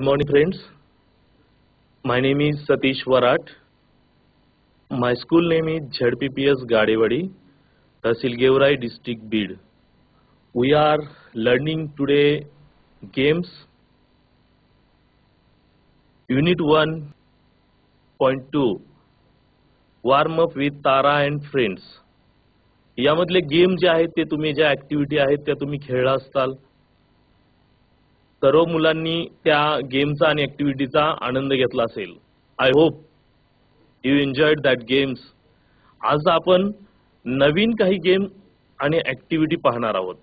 Good morning, friends. My name is Satish Varat. My school name is ZPPS Gadewadi, Tahsil Gevrai district, Bid. We are learning today games. Unit 1.2 Warm up with Tara and friends. यामधले game जे आहेत ते तुम्ही ज्या activity आहेत त्या तुम्ही खेळला असताल सर्व मुलांनी त्या गेमचा आणि ऍक्टिव्हिटीचा आनंद घेतला असेल. I hope you enjoyed that games आज आपण नवीन काही गेम आणि ऍक्टिव्हिटी पाहणार आहोत.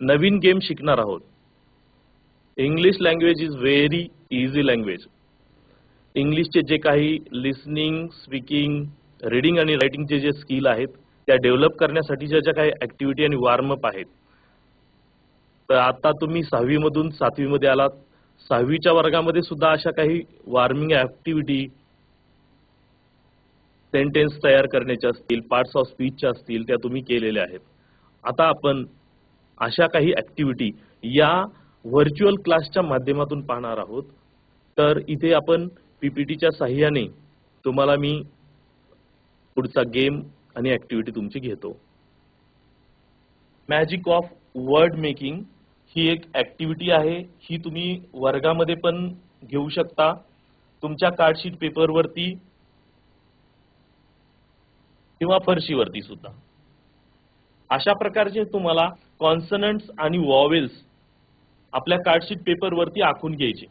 नवीन गेम शिकणार आहोत. English language is very easy language इंग्लिशचे जे काही लिसनिंग स्पीकिंग रीडिंग आणि रायटिंगचे जे स्किल आहेत त्या डेव्हलप करण्यासाठीच्या ज्या काही ऍक्टिव्हिटी आणि वॉर्मअप आहेत तर आता तुम्ही सहावीमधून सातवीमध्ये आलात. सहावीच्या वर्गामध्ये सुद्धा अशा काही वॉर्मिंग ऍक्टिव्हिटी सेंटेन्स तयार करण्याच्या असतील पार्ट्स ऑफ स्पीचच्या असतील त्या तुम्ही केलेल्या आहेत. आता आपण अशा काही ऍक्टिव्हिटी या व्हर्च्युअल क्लासच्या माध्यमातून पाहणार आहोत. तर इथे आपण पीपीटीच्या साह्याने तुम्हाला मी पुढचा गेम आणि ऍक्टिव्हिटी तुमची घेतो. मॅजिक ऑफ वर्ड मेकिंग ही एक ऍक्टिव्हिटी आहे ही तुम्ही वर्गामध्ये पण घेऊ शकता. तुमच्या कार्डशीट पेपरवरती किंवा फरशीवरती सुद्धा. अशा प्रकारचे तुम्हाला कॉन्सनंट्स आणि वॉवेल्स आपल्या कार्डशीट पेपरवरती आखून घ्यायचे.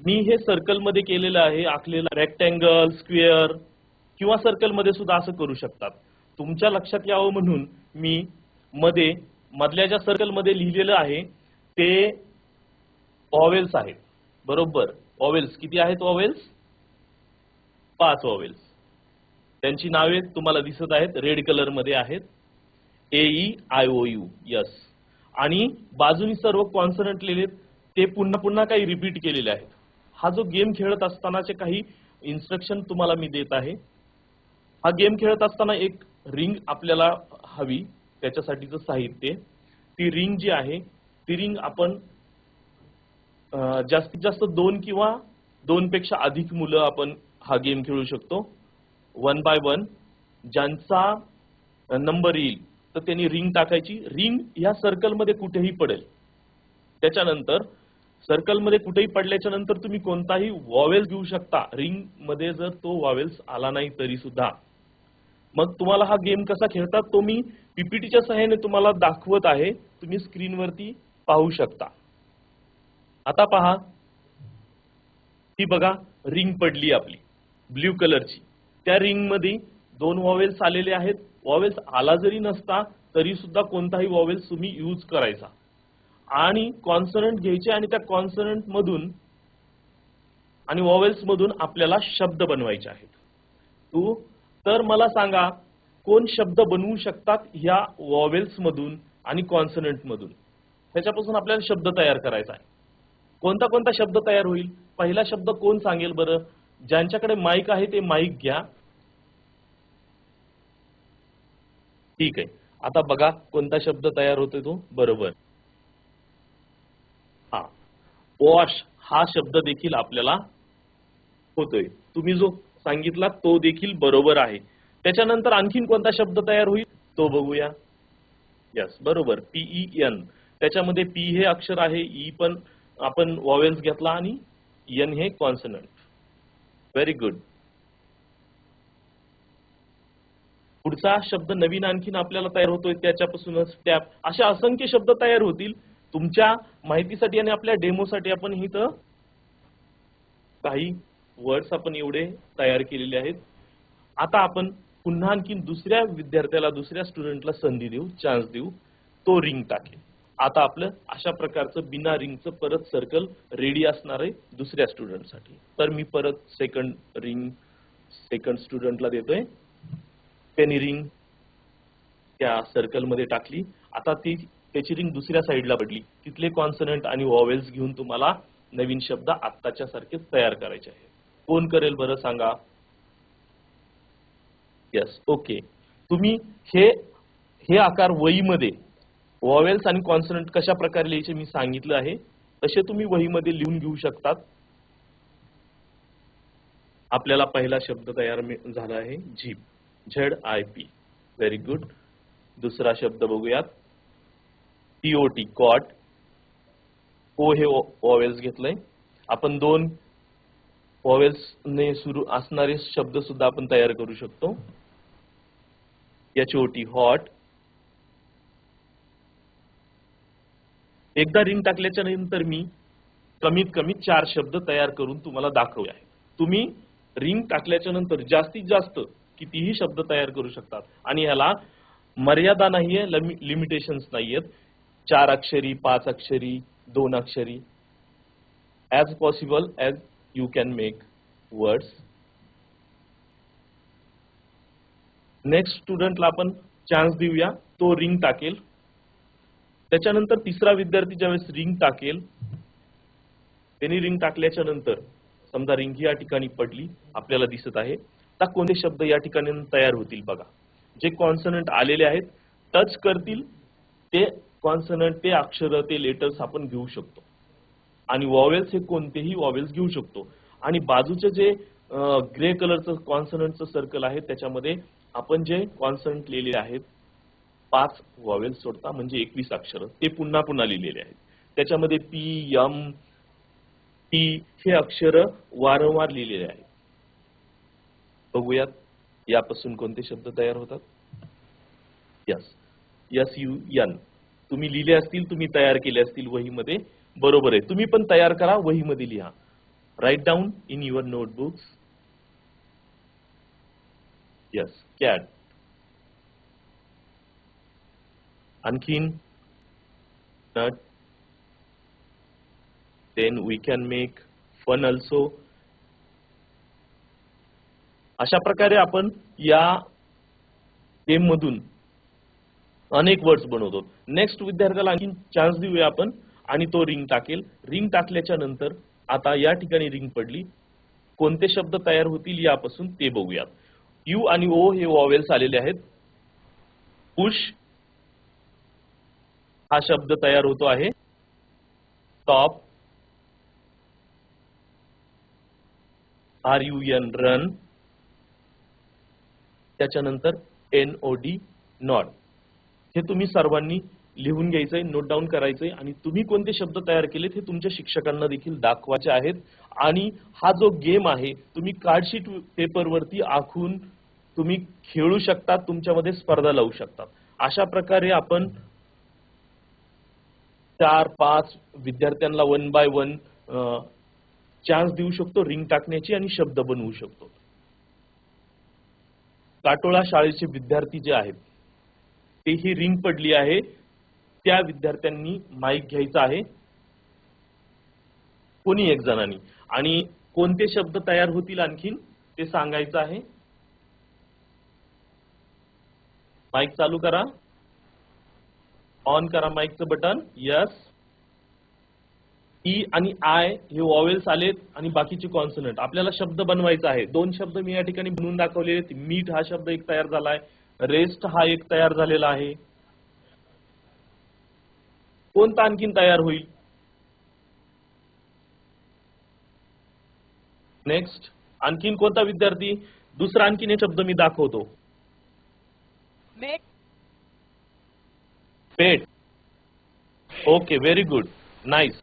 मी हे सर्कलमध्ये केलेलं आहे आखलेलं रेक्टँगल स्क्वेअर किंवा सर्कलमध्ये सुद्धा असं करू शकतात. तुमच्या लक्षात यावं म्हणून मी मध्ये मधल्या ज्या सर्कलमध्ये लिहिलेलं आहे ते ऑवेल्स आहेत. बरोबर? ऑवेल्स किती आहेत ऑवेल्स पाच ऑवेल्स त्यांची नावे तुम्हाला दिसत आहेत रेड कलरमध्ये आहेत. A E I O U yes आणि बाजूनी सर्व कॉन्सनंट लिहिलेत ते पुन्हा पुन्हा काही रिपीट केलेले आहेत. हा जो गेम खेळत असतानाचे काही इन्स्ट्रक्शन तुम्हाला मी देत आहे. हा गेम खेळत असताना एक रिंग आपल्याला हवी. त्याच्यासाठीचं साहित्य ती रिंग जी आहे ती रिंग आपण जास्तीत जास्त दोन किंवा दोन पेक्षा अधिक मुलं आपण हा गेम खेळू शकतो. वन बाय वन ज्यांचा नंबर येईल तर त्यांनी रिंग टाकायची. रिंग ह्या सर्कलमध्ये कुठेही पडेल. त्याच्यानंतर सर्कलमध्ये कुठेही पडल्याच्या नंतर तुम्ही कोणताही वॉवेल्स घेऊ शकता. रिंगमध्ये जर तो वॉवेल्स आला नाही तरी सुद्धा. मग तुम्हाला हा गेम कसा खेळतात तो मी पीपीटीच्या सहाय्याने तुम्हाला दाखवत आहे. तुम्ही स्क्रीनवरती पाहू शकता. आता पहा. ही बघा रिंग पडली आपली. ब्ल्यू कलरची. त्या रिंगमध्ये दोन वॉवेल्स आलेले आहेत. वॉवेल्स आला जरी नसता तरी सुद्धा कोणताही वॉवेल्स तुम्ही यूज करायचा. आणि कॉन्सनंट घ्यायचे आणि त्या कॉन्सनंट मधून आणि वॉवेल्स मधून आपल्याला शब्द बनवायचे आहेत. तू तर मला सांगा कोण शब्द बनवू शकतात ह्या वॉवेल्स मधून आणि कॉन्सनंट मधून त्याच्यापासून आपल्याला शब्द तयार करायचा आहे. कोणता कोणता शब्द तयार होईल? पहिला शब्द कोण सांगेल बरं? ज्यांच्याकडे माईक आहे ते माईक घ्या. ठीक आहे. आता बघा कोणता शब्द तयार होतोय तो? बरोबर. हा. वॉश हा शब्द देखील आपल्याला होतोय. तुम्ही जो सांगितला तो देखील बरोबर आहे. त्याच्यानंतर आणखीन कोणता शब्द तयार होईल? तो बघूया. यस बरोबर. पीई एन त्याच्यामध्ये पी हे अक्षर आहे ई पण आपण वॉवेल्स घेतला आणि एन हे कॉन्सनंट व्हेरी गुड पुढचा शब्द नवीन आणखीन आपल्याला तयार होतोय त्याच्यापासूनच टॅप अशा असंख्य शब्द तयार होतील. तुमच्या माहितीसाठी आणि आपल्या डेमोसाठी आपण इथं काही वर्ड्स आपण एवढे तयार केलेले आहेत. आता आपण पुन्हा आणखी दुसऱ्या विद्यार्थ्याला दुसऱ्या स्टुडंटला संधी देऊ चान्स देऊ. तो रिंग टाकेल. आता आपलं अशा प्रकारचं बिना रिंगचं परत सर्कल रेडी असणार आहे दुसऱ्या स्टुडंटसाठी तर मी परत सेकंड रिंग सेकंड स्टुडंटला देतोय. त्यांनी रिंग त्या सर्कलमध्ये टाकली. आता ती त्याची रिंग दुसऱ्या साईडला पडली. तिथले कॉन्सनंट आणि वॉवेल्स घेऊन तुम्हाला नवीन शब्द आत्ताच्या सारखेच तयार करायचे आहेत. कोण करेल बरं सांगा. येस ओके तुम्ही हे हे आकार वहीमध्ये वॉवेल्स आणि कॉन्सनंट कशा प्रकारे लिहायचे मी सांगितलं आहे तसे तुम्ही वहीमध्ये लिहून घेऊ शकतात. आपल्याला पहिला शब्द तयार झाला आहे zip Z I P. Very good दुसरा शब्द बघूयात. टीओटी कॉट ओ हे वॉवेल्स घेतलंय. आपण दोन वॉवेल्स ने सुरू असणारे शब्द सुद्धा आपण तयार करू शकतो. H hot. एकदा रिंग टाकल्याच्या नंतर मी कमीत कमी चार शब्द तयार करून तुम्हाला दाखवले आहे तुम्ही रिंग टाकल्याच्या नंतर जास्तीत जास्त कितीही शब्द तयार करू शकतात. आणि ह्याला मर्यादा नाहीये लिमिटेशन्स नाहीयेत. चार अक्षरी पाच अक्षरी दोन अक्षरी. As possible as you can make words next स्टुडंटला आपण चान्स देऊया. तो रिंग टाकेल. त्याच्यानंतर तिसरा विद्यार्थी ज्यावेळेस रिंग टाकेल त्यांनी रिंग टाकल्याच्या नंतर समजा रिंग या ठिकाणी पडली आपल्याला दिसत आहे. तर कोणते शब्द या ठिकाणी तयार होतील बघा. जे कॉन्सनंट आलेले आहेत टच करतील ते कॉन्सनंट ते अक्षर ते लेटर्स आपण घेऊ शकतो. आणि वॉवेल्स हे कोणतेही वॉवेल्स घेऊ शकतो. आणि बाजूचे जे ग्रे कलरचं कॉन्सनंटचं सर्कल आहे त्याच्यामध्ये आपण जे कॉन्सनंट लिहिले आहेत पाच वॉवेल्स सोडता म्हणजे एकवीस अक्षर. ते पुन्हा पुन्हा लिहिलेले आहेत. त्याच्यामध्ये पी एम टी हे अक्षर वारंवार लिहिलेले आहेत. बघूयात यापासून कोणते शब्द तयार होतात? यस. यस यू एन तुम्ही लिहिले असतील तुम्ही तयार केले असतील वहीमध्ये बरोबर आहे. तुम्ही पण तयार करा वहीमध्ये लिहा. Right down in your notebooks yes cat आणखीन? Nut then we can make fun also अशा प्रकारे आपण या गेम मधून अनेक वर्ड्स बनवतो. नेक्स्ट विद्यार्थ्याला आणखी चान्स देऊया आपण. आणि तो रिंग टाकेल. रिंग टाकल्याच्या नंतर आता या ठिकाणी रिंग पडली. कोणते शब्द तयार होतील यापासून ते बघूयात. यू आणि ओ हे वॉवेल्स आलेले आहेत. पुश हा शब्द तयार होतो आहे. Top R U N run. त्याच्यानंतर एन ओ डी नॉट. हे तुम्ही सर्वांनी लिहून घ्यायचंय नोट डाऊन करायचंय आणि तुम्ही कोणते शब्द तयार केलेत हे तुमच्या शिक्षकांना देखील दाखवायचे आहेत. आणि हा जो गेम आहे तुम्ही कार्डशीट पेपरवरती आखून तुम्ही खेळू शकता तुमच्यामध्ये स्पर्धा लावू शकतात अशा प्रकारे आपण चार पाच विद्यार्थ्यांना वन बाय वन चान्स देऊ शकतो रिंग टाकण्याची आणि शब्द बनवू शकतो. काटोळा शाळेचे विद्यार्थी जे आहेत ते ही रिंग पडली आहे. त्या विद्यार्थ्यांनी माईक घ्यायचा आहे. कोणी एक जणांनी? आणि कोणते शब्द तयार होतील आणखीन? ते सांगायचं आहे. माईक चालू करा. ऑन करा माईकचं बटन यस ई आणि आय हे वॉवेल्स आलेत आणि बाकीचे कॉन्सनंट आपल्याला शब्द बनवायचा आहे. दोन शब्द मी या ठिकाणी बनवून दाखवलेले आहेत. मीठ हा शब्द एक तयार झालाय. रेस्ट हा एक तयार झालेला आहे. कोणता आणखीन तयार होईल? नेक्स्ट आणखीन कोणता विद्यार्थी? दुसरा आणखीन एक शब्द मी दाखवतो. Pet. Okay very good nice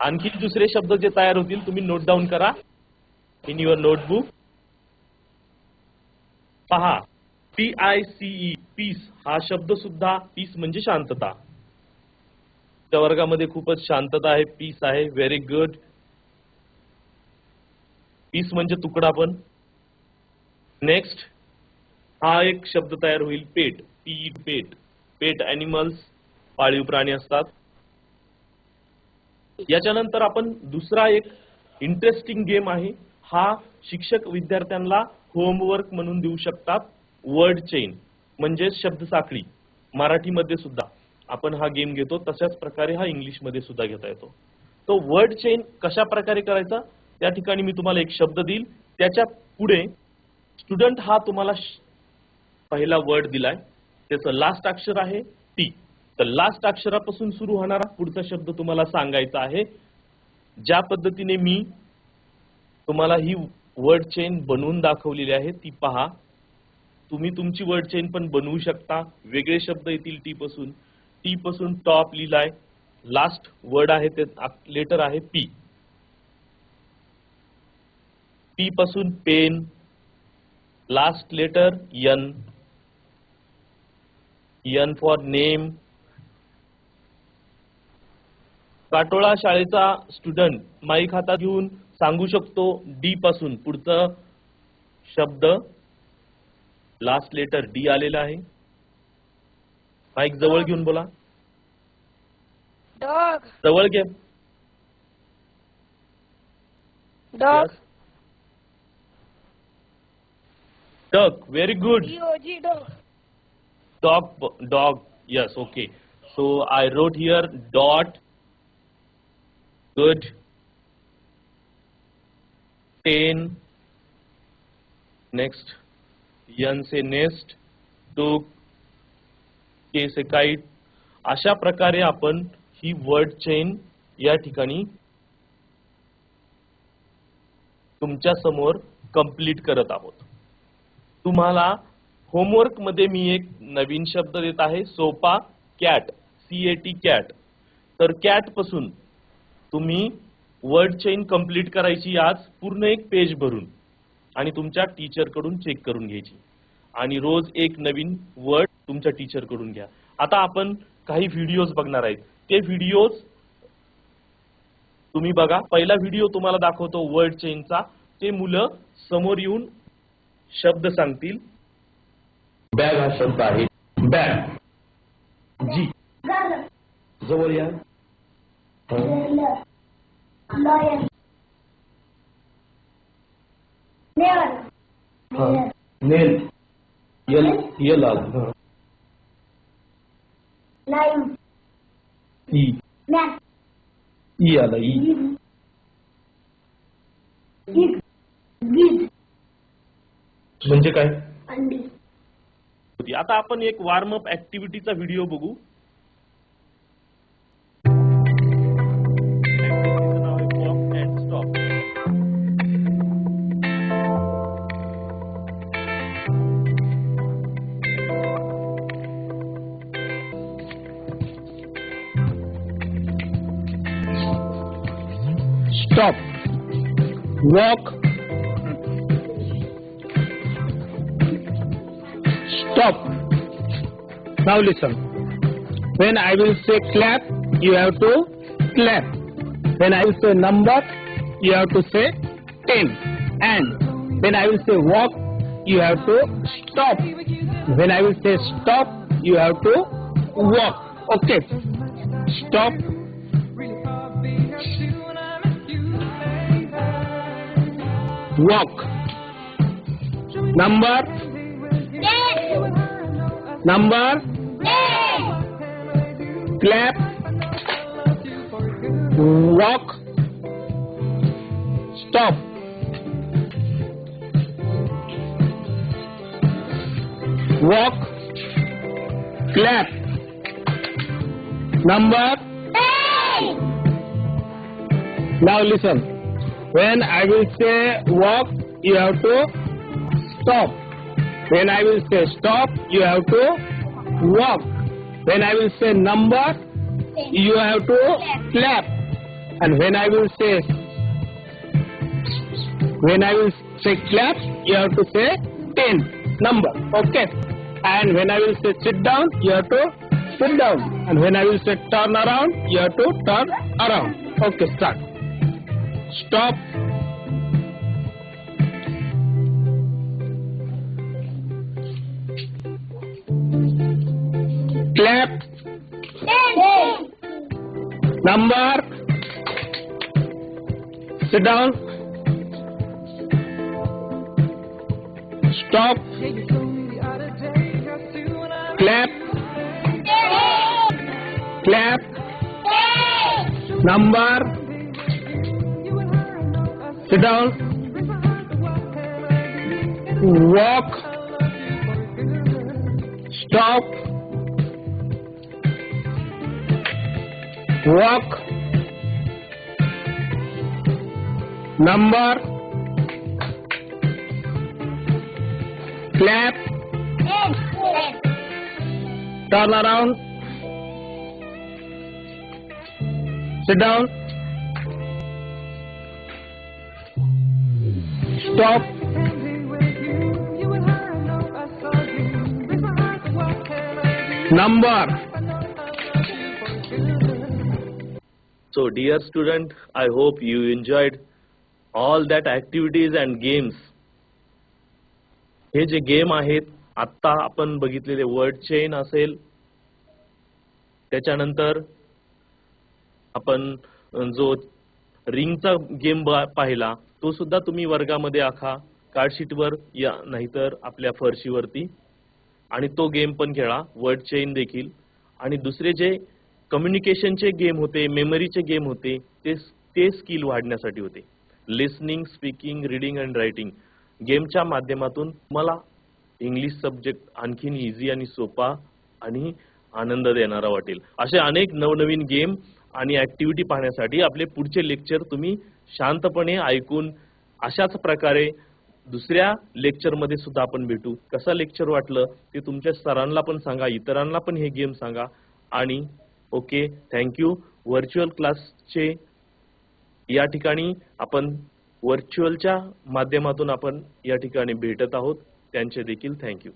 आणखी दुसरे शब्द जे तयार होतील तुम्ही नोट डाऊन करा. इन युअर नोटबुक पहा. P I C E piece हा शब्द सुद्धा पीस म्हणजे शांतता. त्या वर्गामध्ये खूपच शांतता आहे पीस आहे व्हेरी गुड पीस म्हणजे तुकडा पण. नेक्स्ट हा एक शब्द तयार होईल पेट. पी पेट. पेट अॅनिमल्स पाळीव प्राणी असतात. याच्यानंतर आपण दुसरा एक इंटरेस्टिंग गेम आहे. हा शिक्षक विद्यार्थ्यांना होमवर्क म्हणून देऊ शकतात. वर्ड चेन म्हणजे शब्द साखळी. मराठीमध्ये सुद्धा. आपण हा गेम घेतो तशाच प्रकारे हा इंग्लिशमध्ये सुद्धा घेता येतो. तो वर्ड चेन कशा प्रकारे करायचा? त्या ठिकाणी मी तुम्हाला एक शब्द देईल. त्याच्या पुढे स्टुडंट हा तुम्हाला पहिला वर्ड दिलाय. त्याचं लास्ट अक्षर आहे टी तर लास्ट अक्षरापासून सुरू होणारा पुढचा शब्द तुम्हाला सांगायचा आहे. ज्या पद्धतीने मी तुम्हाला ही वर्ड चेन बनवून दाखवलेली आहे ती पहा. तुम्ही तुमची वर्ड चेन पण बनवू शकता. वेगळे शब्द येतील टी पासून. टी पासून टॉप लिहिलाय लास्ट वर्ड आहे ते लेटर आहे पी पी पासून pen last letter N N for name Katola शाळेचा स्टुडंट माईक हातात घेऊन सांगू शकतो डी पासून. पुढचा शब्द लास्ट लेटर डी आलेला आहे. बाइक जवर घेन बोला. डॉग जवर घे. Dog dog very good dog dog yes okay so I wrote here dot good ten next N say next took k अशा प्रकारे आपण ही वर्ड चेन या ठिकाणी तुमच्यासमोर कंप्लीट करत आहोत. तुम्हाला होमवर्कमध्ये मी एक नवीन शब्द देत आहे सोपा cat C A T cat तर कॅटपासून तुम्ही वर्ड चेन कंप्लीट करायची आज पूर्ण एक पेज भरून आणि तुमच्या टीचरकडून चेक करून घ्यायची. आणि रोज एक नवीन वर्ड तुमच्या टीचरकडून घ्या. आता आपण काही व्हिडिओज बघणार आहेत. ते व्हिडिओज तुम्ही बघा. पहिला व्हिडिओ तुम्हाला दाखवतो वर्ड चेनचा ते मुलं समोर येऊन शब्द सांगतील. बॅग हा शब्द आहे. Bag G. जवळ या. नेल यल यल आलं हं. Lion. E Man. ई आलं ई Gig. Gig. म्हणजे काय अंडी होती आता आपण एक वॉर्मअप ऍक्टिव्हिटीचा व्हिडिओ बघू Walk. Stop. Now listen. When I will say clap, you have to clap. When I will say number, you have to say 10. And when I will say walk, you have to stop. When I will say stop, you have to walk. Okay. Stop. Walk. Number. Number. Clap. Walk. Stop. Walk. Clap. Number. Now listen. When I will say walk, you have to stop. When I will say stop, you have to walk. When I will say number, you have to clap. And when I will say when I will say clap, you have to say 10 number. Okay. And when I will say sit down, you have to sit down. And when I will say turn around, you have to turn around. Okay, start. Stop. Clap. Number. Sit down. Stop. Clap. Clap. Number. Sit down. Walk. Stop. Walk. Number. clap, turn around, sit down, stop, number, So, dear student, I hope you enjoyed all that activities and games. हे जे game आहेत आत्ता आपण बघितलेले word chain असेल त्याच्यानंतर आपण जो रिंगचा गेम पाहिला तो सुद्धा तुम्ही वर्गामध्ये आखा. कार्डशीटवर या नाहीतर आपल्या फरशीवरती आणि तो गेम पण खेळा वर्ड चेन देखील. आणि दुसरे जे कम्युनिकेशनचे गेम होते मेमरीचे गेम होते ते ते स्किल वाढण्यासाठी होते. Listening speaking reading and writing गेमच्या माध्यमातून मला इंग्लिश सब्जेक्ट आणखीन इझी आणि सोपा आणि आनंद देणारा वाटेल. असे अनेक नवनवीन गेम आणि ऍक्टिव्हिटी पाहण्यासाठी आपले पुढचे लेक्चर तुम्ही शांतपणे ऐकून अशाच प्रकारे दुसऱ्या लेक्चरमध्ये सुद्धा आपण भेटू. कसं लेक्चर वाटलं ते तुमच्या सरांना पण सांगा इतरांना पण हे गेम सांगा. आणि ओके थँक्यू व्हर्च्युअल क्लासचे या ठिकाणी आपण व्हर्च्युअलच्या माध्यमातून आपण या ठिकाणी भेटत आहोत. त्यांचे देखील थँक्यू